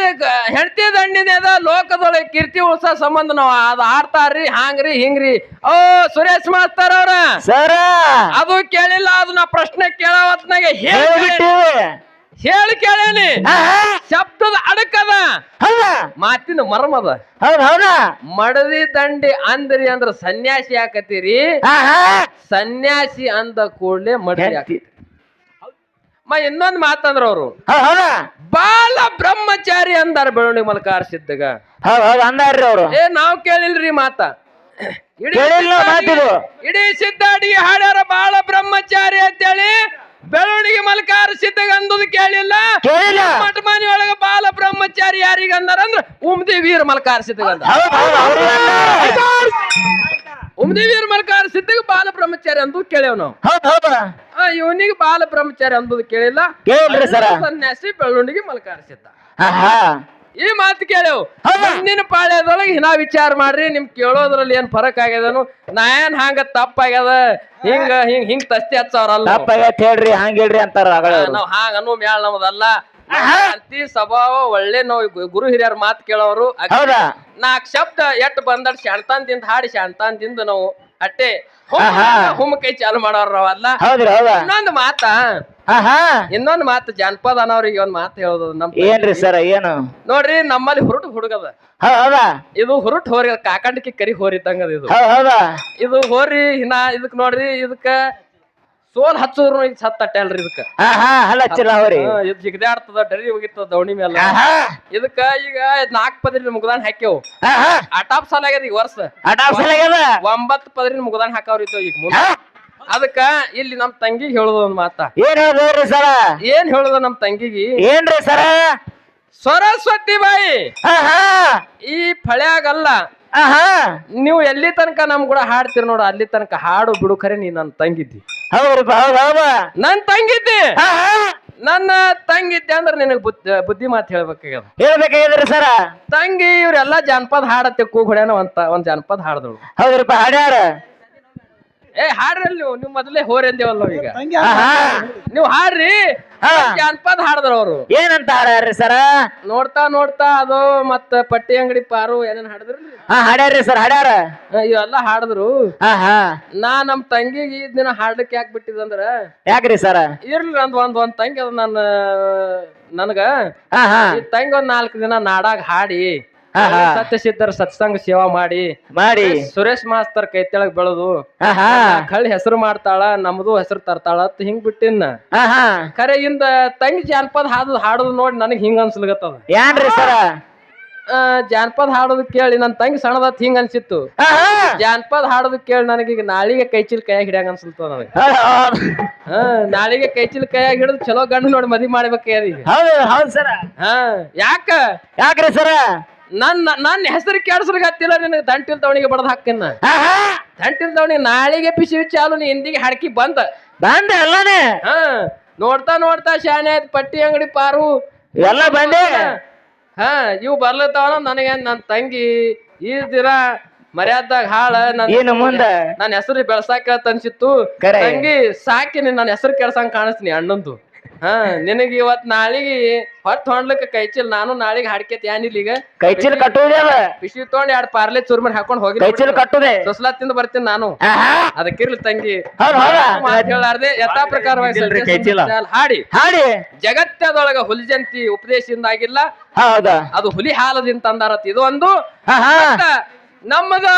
ಹೆಂಡತಿ ದಂಡಿನ ಅದ ಲೋಕದೊಳಗೆ ಕೀರ್ತಿ ಉಳ್ಸೋ ಸಂಬಂಧ ನಾವು ಅದು ಆಡ್ತಾರ್ರಿ ಹಾಂಗ್ರಿ ಹಿಂಗ್ರಿ. ಓ ಸುರೇಶ್ ಮಾಸ್ತಾರ ಅವ್ರ. ಸರ ಅದು ಕೇಳಿಲ್ಲ ಅದು ನಾ ಪ್ರಶ್ನೆ ಕೇಳೋ ಹೊತ್ನಾಗೆ ಹೇಳಿ ಕೇಳೇನಿ. ಶಬ್ದದ ಅಡಕದ ಮಾತಿನ ಮರ್ಮದ ಮಡದಿ ದಂಡಿ ಅಂದ್ರಿ ಅಂದ್ರ ಸನ್ಯಾಸಿ ಯಾಕತ್ತೀರಿ? ಆಹಾ ಸನ್ಯಾಸಿ ಅಂದ ಕೂಡ್ಲೆ ಮಡದಿ ಹಾಕಿ ಮ ಇನ್ನೊಂದ್ ಮಾತಂದ್ರ ಅವರು. ಬಾಲ ಬ್ರಹ್ಮಚಾರಿ ಅಂದಾರ ಬೆಳವಣಿಗೆ ಮೂಲಕ ಆರಿಸಿದ್ದಾಗ ಅಂದಾರ್ರಿ ಅವ್ರು. ಏ ನಾವ್ ಕೇಳಿಲ್ರಿ ಮಾತ. ಇಡೀ ಸಿದ್ಧಾಡಿಗೆ ಹಾಡ್ಯಾರ ಬಾಳ ಬ್ರಹ್ಮಚಾರಿ ಅಂತೇಳಿ. ಬೆಳವಣಿಗೆ ಮಲಕ ಸಿದ್ಧಗ ಅಂದದು ಕೇಳಿಲ್ಲ. ಕೇಳಿಲ್ಲ. ಮಠ ಮನೆ ಒಳಗ ಬಾಲ ಬ್ರಹ್ಮಚಾರಿ ಯಾರಿಗೆ ಅಂದಾರ ಅಂದ್ರ ಉಮ್ದಿ ವೀರ ಮಲಕ ಸಿದ್ಧಗ ಅಂದ. ಉಮ್ದಿ ವೀರ ಮಲಕ ಸಿದ್ಧಗ ಬಾಲ ಬ್ರಹ್ಮಚಾರಿ ಅಂದು ಕೇಳೇವ್ ನಾವು. ಇವನಿಗೆ ಬಾಲ ಬ್ರಹ್ಮಚಾರಿ ಅಂದದು ಕೇಳಿಲ್ಲ. ಸನ್ಯಾಸಿ ಬೆಳವಣಿಗೆ ಮಲಕ ಆಹಾ. ಈ ಮಾತು ಕೇಳೇವು ಹಿಂದಿನ ಪಾಳ್ಯದೊಳಗೆ ಹಿನಾ ವಿಚಾರ ಮಾಡ್ರಿ ನಿಮ್ ಕೇಳೋದ್ರಲ್ಲಿ ಏನ್ ಫರಕ್ ಆಗ್ಯದನು? ನಾ ಏನ್ ಹಂಗ ತಪ್ಪಾಗ್ಯದ? ಹಿಂಗ ಹಿಂಗ್ ಹಿಂಗ್ ತಸ್ತಿ ಹಚ್ಚವ್ರಲ್ಲ. ತಪ್ಪಾಗೈತ್ ಹೇಳ್ರಿ ಹಂಗ ಹೇಳ್ರಿ ಅಂತಾರ ನಾವ್ ಹಾಂಗ ಅನ್ನು ಮ್ಯಾಳ ನಮ್ದಲ್ಲ. ಅಂತಿ ಸ್ವಭಾವ ಒಳ್ಳೆ ನಾವು ಗುರು ಹಿರಿಯರ್ ಮಾತು ಕೇಳೋರು. ನಾಕ್ ಶಬ್ದ ಎಟ್ ಬಂದಡ್ ತಿಂದ ಹಾಡಿ ಶಾಣ್ತಾನ್ದಿಂದ ನಾವು ಅಟ್ಟೆ. ಹುಮ್ಮ ಕೈ ಚಾಲು ಮಾಡೋರ್ ನಾವಲ್ಲ ಇನ್ನೊಂದು ಮಾತ. ಇನ್ನೊಂದು ಮಾತು ಜಾನಪದ ಅನ್ನೋರಿಗೆ ಒಂದ್ ಮಾತು ಹೇಳೋದು ನಮ್ ಏನ್ರಿ ಸರ್ ಏನು? ನೋಡ್ರಿ ನಮ್ಮಲ್ಲಿ ಹುರುಟ್ ಹುಡುಗದ. ಹೌದಾ? ಇದು ಹುರುಟ್ ಹೋರಿ ಕಾಕಂಡಿಕೆ ಕರಿ ಹೋರಿ ಇದ್ದಂಗದ ಇದು. ಹೌದ್? ಇದು ಹೋರಿ ಹಿನ ಇದಕ್ ನೋಡ್ರಿ ಇದಕ್ಕ ಸೋಲ್ ಹಚ್ಚೋರು ಈಗ ಅಲ್ರಿ ಇದಕ್ಕ. ಹಲ್ಲ ಹಚ್ಚಿಲ್ಲ ಅವ್ರಿ. ಇದು ಜಿಗದಾಡ್ತದ ಡರಿ ಹೋಗಿತ್ತದ ದೌಣಿ ಮೇಲೆ ಇದಕ್ಕ ಈಗ ನಾಲ್ಕ್ ಪದ್ರಿ ಮುಗದಾನ್ ಹಾಕ್ಯವು. ಅಟಾಪ್ ಸಾಲ ಆಗ್ಯದ ಈಗ ವರ್ಷ. ಅಟಾಪ್ ಸಲಗ್ಯದ ಒಂಬತ್ ಪದರಿನ ಮುಗದಾನ್ ಹಾಕವ್ರಿ ಈಗ ಮುಂದ. ಅದಕ್ಕ ಇಲ್ಲಿ ನಮ್ ತಂಗಿಗೆ ಹೇಳುದು ಒಂದ್ ಮಾತ. ಏನ್ ಹೇಳ್ರಿ ಸರ? ಏನ್ ಹೇಳುದ ನಮ್ ತಂಗಿಗೆ? ಏನ್ರಿ ಸರ? ಸರಸ್ವತಿ ಬಾಯಿ! ಈ ಫಳ್ಯಾಗಲ್ಲ. ನೀವು ಎಲ್ಲಿ ತನಕ ನಮ್ ಕೂಡ ಹಾಡ್ತೀರಿ ನೋಡ ಅಲ್ಲಿ ತನಕ ಹಾಡು ಬಿಡು ಖರೆ ನೀ ನನ್ ತಂಗಿದ್ದಿ. ನನ್ ತಂಗಿದ್ದಿ? ನನ್ನ ತಂಗಿದ್ದೆ ಅಂದ್ರೆ ನಿನಗ್ ಬುದ್ಧಿ ಬುದ್ಧಿ ಮಾತು ಹೇಳ್ಬೇಕಾಗ್ಯದ. ಹೇಳ್ಬೇಕಾಗಿದ್ರಿ ಸರ? ತಂಗಿ ಇವ್ರೆಲ್ಲಾ ಜಾನಪದ ಹಾಡತ್ತೆ ಕೂಗ್ ಹೊಡ್ಯಾನ ಅಂತ ಒಂದ್ ಜಾನಪದ ಹಾಡದಳು. ಹೌದ್ರಿ ಹಾಡ್ಯಾರ? ಏ ಹಾಡ್ರಲ್ ನೀವು ನೀವು ಮೊದಲೇ ಹೋರಿ ಅಂದೇವಲ್ಲ ಈಗ ನೀವು ಹಾಡ್ರಿ. ಜಾನಪದ ಹಾಡದ್ರ ಅವ್ರು. ಏನಂತ ಹಾಡ್ರಿ ಸರ? ನೋಡ್ತಾ ನೋಡ್ತಾ ಅದು ಮತ್ತ ಪಟ್ಟಿ ಅಂಗಡಿ ಪಾರು ಏನೇನ್ ಹಾಡಿದ್ರು ಹಾ ಹಾಡ್ಯಾರ್ರಿ ಸರ್ ಹಾಡ್ಯಾರ. ಇವೆಲ್ಲ ಹಾಡಿದ್ರು. ನಾ ನಮ್ ತಂಗಿಗೆ ಈ ದಿನ ಹಾಡ್ಲಿಕ್ಕೆ ಯಾಕೆ ಬಿಟ್ಟಿದಂದ್ರ ಯಾಕ್ರಿ ಸರ? ಇರ್ಲಿ ಒಂದ್ ಒಂದ್ ಒಂದ್ ತಂಗಿ ಅದ ನನ್ನ ನನಗ. ತಂಗಿ ಒಂದ್ ನಾಲ್ಕು ದಿನ ನಾಡಾಗ ಹಾಡಿ. ಆಹಾ. ಸತ್ಯಸಿದ್ಧರ ಸತ್ಸಂಗ ಸೇವಾ ಮಾಡಿ. ಮಾಡಿ. ಸುರೇಶ್ ಮಾಸ್ತರ್ ಕೈ ತೆಳಗ್ ಬೆಳದು. ಕಳ್ಳಿ ಹೆಸರು ಮಾಡ್ತಾಳ ನಮ್ದು ಹೆಸರು ತರ್ತಾಳ ಅಂತ ಹಿಂಗ್ ಬಿಟ್ಟಿನ ಖರೆ ಇಂದ ತಂಗಿ ಜಾನಪದ ಹಾಡು ಹಾಡುದು ನೋಡಿ ನನಗ್ ಹಿಂಗ ಅನ್ಸ್ಲಿಗತ್ತದ. ಏನ್ರಿ ಸರ? ಜಾನಪದ ಹಾಡೋದು ಕೇಳಿ ನನ್ನ ತಂಗಿ ಸಣ್ಣದತ್ ಹಿಂಗ ಅನ್ಸಿತ್ತು. ಜಾನಪದ ಹಾಡೋದು ಕೇಳಿ ನನಗೆ ಈಗ ನಾಳಿಗೆ ಕೈಚಿಲ್ ಕೈಯಾಗ ಹಿಡಿಯಂಗ ಅನ್ಸಲ್ತ ನನಗೆ. ಹಾ ನಾಳಿಗೆ ಕೈಚಿಲ್ ಕೈಯಾಗ ಹಿಡಿದು ಚಲೋ ಗಂಡು ನೋಡಿ ಮದಿ ಮಾಡ್ಬೇಕು ಹೌದ್ ಸರ. ಹಾ ಯಾಕ? ಯಾಕ್ರಿ ಸರ? ನನ್ನ ನನ್ನ ಹೆಸರು ಕೇಳಿಸ್ರಿಗೆ ಹತ್ತಿಲ್ಲ ನಿನಗೆ ದಂಟಿಲ್ ತವಣಿಗೆ ಬಡದ್ ಹಾಕಿನ ಹಾ ಹಾ. ದಂಟಿಲ್ ತವಣಿ ನಾಳಿಗೆ ಪಿಸಿ ಚಾಲು ನೀ ಹಿಂದಿಗೆ ಹಡಕಿ ಬಂದ. ಬಂದ ಎಲ್ಲನೇ? ಹಾ. ನೋಡ್ತಾ ನೋಡ್ತಾ ಶಾನೆ ಆಯ್ತು ಪಟ್ಟಿ ಅಂಗಡಿ ಪಾರು. ಎಲ್ಲ ಬಂದೆ? ಹಾ ಇವು ಬರ್ಲತ್ತಾವ ನನಗೆ ನನ್ನ ತಂಗಿ. ಈ ದಿನ ಮರ್ಯಾದಾಗ ಹಾಳ ನನ್ನ ಮುಂದೆ? ನನ್ನ ಹೆಸರು ಬೆಳ್ಸಾಕ ಅನ್ಸಿತ್ತು. ತಂಗಿ ಸಾಕಿ ನಿನ್ ನನ್ನ ಹೆಸರು ಕೆಡ್ಸಂಗ್ ಕಾಣಿಸ್ತೀನಿ ಅಣ್ಣಂದು. ಹಾ ನಿನಗೆ ಇವತ್ ನಾಳಿಗೆ ಹೊತ್ ಹೊಂಡ್ಲಿಕ್ಕೆ ಕೈಚಿಲ್ ನಾನು ನಾಳಿಗೆ ಹಾಡ್ಕೇತಿ ಏನಿಲ್ಲ ಈಗ? ಕೈಚಿಲ್ ಚೀಲ ಕಟ್ಟುವುದೇ ಅದ. ಬಿಸಿ ತೊಗೊಂಡ್ ಎರಡ್ ಪಾರ್ಲೆ ಚೂರ್ಮನ್ ಹಾಕೊಂಡ್ ಹೋಗಿ ಕೈ ಚೀಲ ಕಟ್ಟುದೆ. ಸೊಸ್ಲಾ ತಿಂದು ಬರ್ತೀನಿ ನಾನು. ಅದಕ್ಕಿರ್ಲಿ ತಂಗಿ? ಮಾತ್ ಹೇಳಾರ್ದೆ ಯಥಾ ಪ್ರಕಾರವಾಗಿ ಕೈಚೀಲ. ಹಾಡಿ. ಹಾಡಿ. ಜಗತ್ತದೊಳಗ ಹುಲಿಜಂತಿ ಉಪದೇಶದಿಂದ ಆಗಿಲ್ಲ ಹೌದಾ. ಅದು ಹುಲಿ ಹಾಲದಿಂದ ತಂದಾರತ್. ಇದು ಒಂದು ನಮ್ಮದ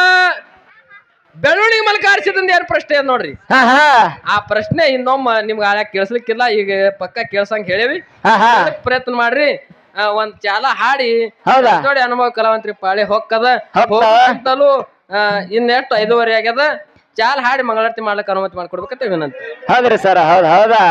ಬೆಳ್ಳುಳ್ಳಿ ಮಲ್ಕ ಏನು ಪ್ರಶ್ನೆ ಅದ ನೋಡ್ರಿ? ಆ ಪ್ರಶ್ನೆ ಇನ್ನೊಮ್ಮ ನಿಮ್ಗೆ ಆಳ್ಯಾಕ ಕೇಳಿಸ್ಲಿಕ್ಕಿಲ್ಲ ಈಗ ಪಕ್ಕ ಕೇಳ್ಸಂಗ್ ಹೇಳೇವಿ. ಹಾ ಪ್ರಯತ್ನ ಮಾಡ್ರಿ. ಆ, ಒಂದ್ ಚಾಲ ಹಾಡಿ. ಹೌದಾ? ನೋಡಿ ಅನುಭವ ಕಲಾವಂತ್ರಿ ಪಾಳಿ ಹೊಕ್ಕದ. ಹೊಕ್ಕ. ಹೋಗಂತಲೂ ಇನ್ನೆಷ್ಟು ಐದುವರೆ ಆಗ್ಯದ. ಚಾಲ್ ಹಾಡಿ ಮಂಗಳಾರತಿ ಮಾಡ್ಲಿಕ್ಕೆ ಅನುಮತಿ ಮಾಡ್ಕೊಡ್ಬೇಕಂತ ವಿನಂತಿ. ಹೌದ್ರಿ ಸರ್ ಹೌದ್ ಹೌದಾ?